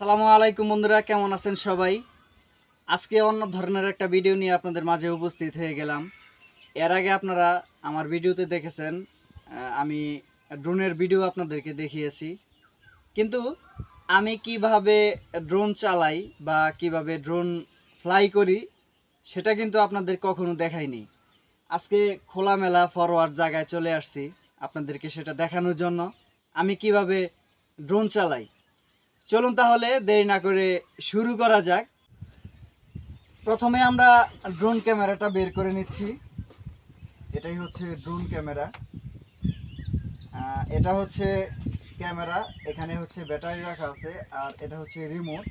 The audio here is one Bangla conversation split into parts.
সালামু আলাইকুম বন্ধুরা, কেমন আছেন সবাই? আজকে অন্য ধরনের একটা ভিডিও নিয়ে আপনাদের মাঝে উপস্থিত হয়ে গেলাম। এর আগে আপনারা আমার ভিডিওতে দেখেছেন আমি ড্রোনের ভিডিও আপনাদেরকে দেখিয়েছি। কিন্তু আমি কীভাবে ড্রোন চালাই বা কীভাবে ড্রোন ফ্লাই করি, সেটা কিন্তু আপনাদের কখনো দেখাইনি। আজকে খোলামেলা ফরওয়ার্ড জায়গায় চলে আসছি আপনাদেরকে সেটা দেখানোর জন্য। আমি কীভাবে ড্রোন চালাই চলুন তাহলে দেরি না করে শুরু করা যাক। প্রথমে আমরা ড্রোন ক্যামেরাটা বের করে নিচ্ছি। এটাই হচ্ছে ড্রোন ক্যামেরা। এটা হচ্ছে ক্যামেরা, এখানে হচ্ছে ব্যাটারি রাখা আছে, আর এটা হচ্ছে রিমোট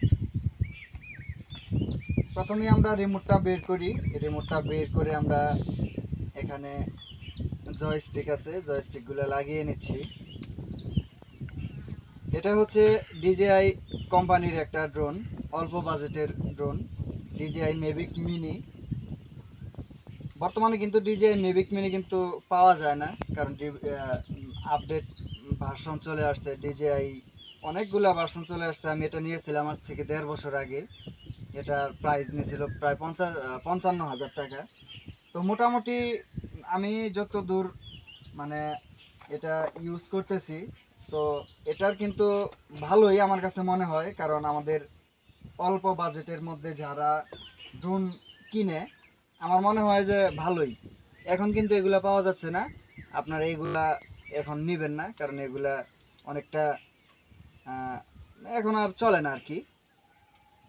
প্রথমে আমরা রিমোটটা বের করি। রিমোটটা বের করে আমরা এখানে জয়স্টিক আছে জয়স্টিকগুলো লাগিয়ে নিচ্ছি। এটা হচ্ছে ডিজিআই কোম্পানির একটা ড্রোন অল্প বাজেটের ড্রোন ডিজিআই মেভিক মিনি বর্তমানে কিন্তু ডিজিআই মেভিক মিনি কিন্তু পাওয়া যায় না, কারণ আপডেট ভার্সন চলে আসছে, ডিজিআই অনেকগুলো ভার্সন চলে আসছে। আমি এটা নিয়েছিলাম আজ থেকে দেড় বছর আগে। এটার প্রাইস নিয়েছিল প্রায় পঞ্চাশ পঞ্চান্ন হাজার টাকা। তো মোটামুটি আমি যত দূর মানে এটা ইউজ করতেছি তো এটার কিন্তু ভালোই আমার কাছে মনে হয়, কারণ আমাদের অল্প বাজেটের মধ্যে যারা ড্রোন কিনে, আমার মনে হয় যে ভালোই। এখন কিন্তু এগুলা পাওয়া যাচ্ছে না। আপনারা এইগুলা এখন নেবেন না, কারণ এগুলা অনেকটা এখন আর চলে না আর কি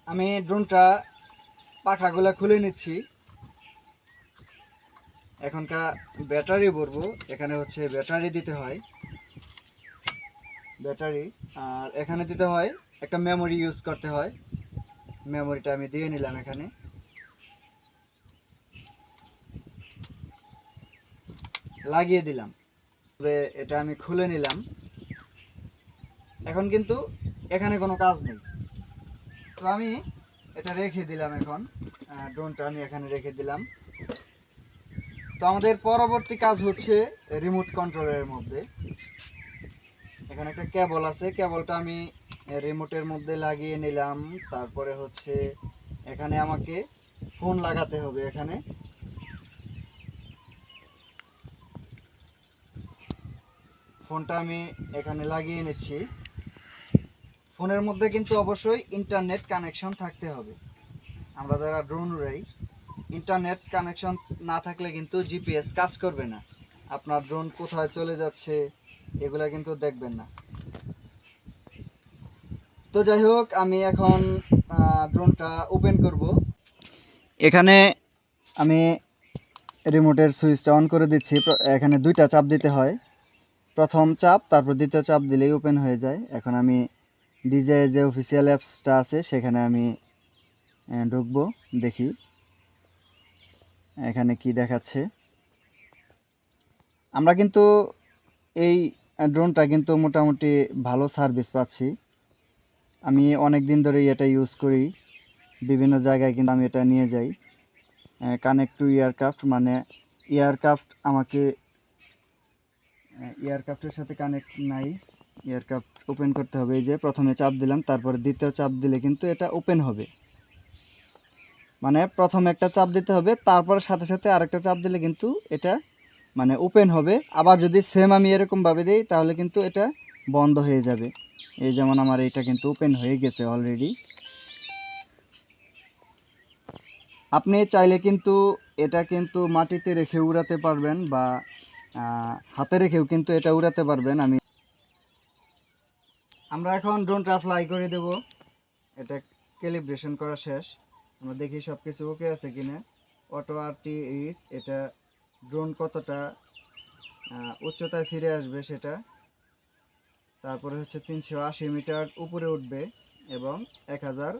আমি ড্রোনটা পাখাগুলা খুলে নিচ্ছি। এখনকার ব্যাটারি ভরবো, এখানে হচ্ছে ব্যাটারি দিতে হয়। ব্যাটারি। আর এখানে দিতে হয়, একটা মেমোরি ইউজ করতে হয়। মেমোরিটা আমি দিয়ে নিলাম এখানে। লাগিয়ে দিলাম। তবে এটা আমি খুলে নিলাম। এখন কিন্তু এখানে কোনো কাজ নেই। তো আমি এটা রেখে দিলাম এখন। ড্রোনটা আমি এখানে রেখে দিলাম। তো আমাদের পরবর্তী কাজ হচ্ছে রিমোট কন্ট্রোলের মধ্যে। এখানে একটা কেবল আছে, কেবলটা আমি রিমোটের মধ্যে লাগিয়ে নিলাম। তারপরে হচ্ছে, এখানে আমাকে ফোন লাগাতে হবে এখানে। ফোনটা আমি এখানে লাগিয়ে নিচ্ছি। ফোনের মধ্যে কিন্তু অবশ্যই ইন্টারনেট কানেকশন থাকতে হবে। আমরা যারা ড্রোন উড়াই ইন্টারনেট কানেকশন না থাকলে কিন্তু জিপিএস কাজ করবে না। আপনার ড্রোন কোথায় চলে যাচ্ছে এগুলা কিন্তু দেখবেন না। তো যাই হোক, আমি এখন ড্রোনটা ওপেন করব। এখানে আমি রিমোটের সুইচটা অন করে দিচ্ছি। এখানে দুইটা চাপ দিতে হয়। প্রথম চাপ, তারপর দ্বিতীয় চাপ দিলেই ওপেন হয়ে যায়। এখন আমি ডিজে, যে অফিসিয়াল অ্যাপসটা আছে, সেখানে আমি ঢুকবো, দেখি। এখানে কি দেখাচ্ছে। আমরা কিন্তু এই ড্রোনটা কিন্তু মোটামুটি ভালো সার্ভিস পাচ্ছি। আমি অনেক দিন ধরেই এটা ইউজ করি। বিভিন্ন জায়গায় কিন্তু আমি এটা নিয়ে যাই। কানেক্ট টু এয়ারক্রাফট মানে এয়ারক্রাফট আমাকে এয়ারক্রাফটের সাথে কানেক্ট নাই। এয়ারক্রাফট ওপেন করতে হবে এই যে, প্রথমে চাপ দিলাম, তারপরে দ্বিতীয় চাপ দিলে কিন্তু এটা ওপেন হবে। মানে প্রথমে একটা চাপ দিতে হবে, তারপরে সাথে সাথে আরেকটা চাপ দিলে কিন্তু এটা মানে ওপেন হবে। আবার যদি সেম আমি এরকমভাবে দিই, তাহলে কিন্তু এটা বন্ধ হয়ে যাবে। এই যেমন আমার এটা কিন্তু ওপেন হয়ে গেছে অলরেডি আপনি চাইলে কিন্তু এটা কিন্তু মাটিতে রেখে উড়াতে পারবেন বা হাতে রেখেও কিন্তু এটা উড়াতে পারবেন। আমি আমরা এখন ড্রোনটা ফ্লাই করে দেব। এটা ক্যালিব্রেশন করা শেষ। আমরা দেখি সব কিছু ওকে আছে কিনা। অটো আর টি এটা ড্রোন কতটা উচ্চতায় ফিরে আসবে সেটা, তারপরে হচ্ছে তিনশো আশি মিটার উপরে উঠবে এবং এক হাজার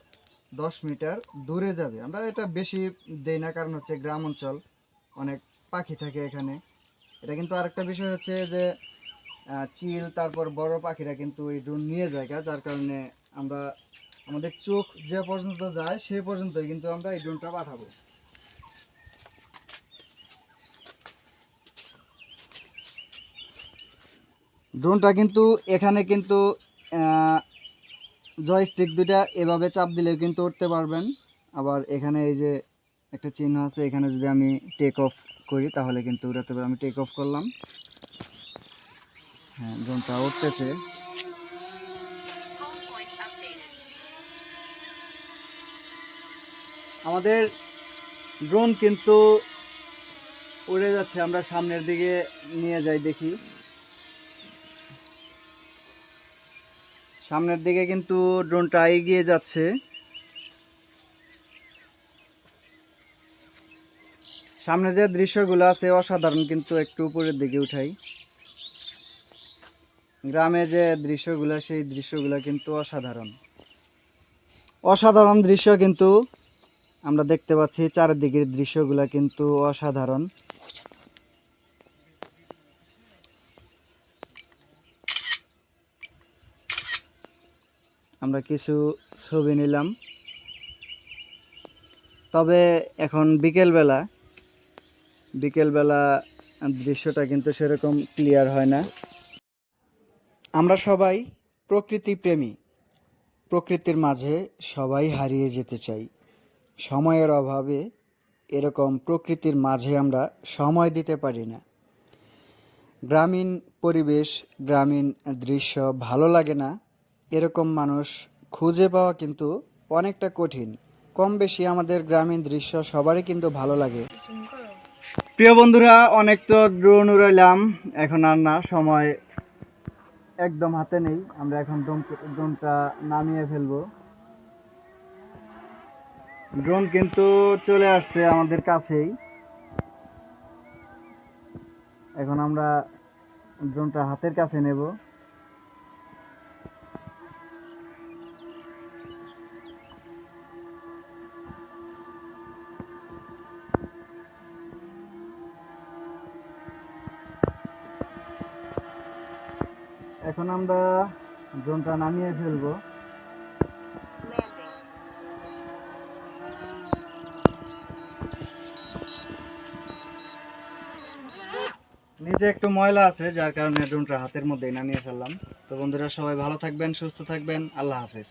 দশ মিটার দূরে যাবে। আমরা এটা বেশি দেই না, কারণ হচ্ছে গ্রাম অঞ্চল, অনেক পাখি থাকে এখানে। এটা কিন্তু আরেকটা বিষয় হচ্ছে যে চিল, তারপর বড় পাখিরা কিন্তু এই ড্রোন নিয়ে যায় যার কারণে আমরা, আমাদের চোখ যে পর্যন্ত যায় সে পর্যন্তই কিন্তু আমরা এই ড্রোনটা পাঠাবো। ড্রোনটা কিন্তু এখানে কিন্তু জয়স্টিক দুটা এভাবে চাপ দিলেও কিন্তু উঠতে পারবেন। আবার এখানে এই যে একটা চিহ্ন আছে, এখানে যদি আমি টেক অফ করি, তাহলে কিন্তু উড়াতে পারি আমি টেক অফ করলাম। হ্যাঁ ড্রোনটা উঠতেছে। আমাদের ড্রোন কিন্তু উড়ে যাচ্ছে। আমরা সামনের দিকে নিয়ে যাই দেখি। সামনের দিকে কিন্তু ড্রোনটা এগিয়ে যাচ্ছে। সামনে যে দৃশ্যগুলো আছে অসাধারণ কিন্তু একটু উপরের দিকে উঠাই। গ্রামে যে দৃশ্যগুলো, সেই দৃশ্যগুলো কিন্তু অসাধারণ। অসাধারণ দৃশ্য কিন্তু আমরা দেখতে পাচ্ছি, চারিদিকের দৃশ্যগুলো কিন্তু অসাধারণ। আমরা কিছু ছবি নিলাম। তবে এখন বিকেলবেলা বিকেলবেলা দৃশ্যটা কিন্তু সেরকম ক্লিয়ার হয় না। আমরা সবাই প্রকৃতি প্রেমী প্রকৃতির মাঝে সবাই হারিয়ে যেতে চাই। সময়ের অভাবে এরকম প্রকৃতির মাঝে আমরা সময় দিতে পারি না। গ্রামীণ পরিবেশ, গ্রামীণ দৃশ্য ভালো লাগে না। এরকম মানুষ খুঁজে পাওয়া কিন্তু অনেকটা কঠিন। কম বেশি আমাদের গ্রামীণ দৃশ্য সবারই কিন্তু ভালো লাগে। প্রিয় বন্ধুরা, অনেক তো ড্রোন উড়াইলাম, এখন আর না, সময় একদম হাতে নেই। আমরা এখন ড্রোনটা নামিয়ে ফেলব। ড্রোন কিন্তু চলে আসছে আমাদের কাছেই। এখন আমরা ড্রোনটা হাতের কাছে নেব। এখন আমরা ড্রোনটা নামিয়ে ফেলব। নিচে একটু ময়লা আছে, যার কারণে ড্রোনটা হাতের মধ্যেই নামিয়ে ফেললাম। তো বন্ধুরা, সবাই ভালো থাকবেন, সুস্থ থাকবেন। আল্লাহ হাফেজ।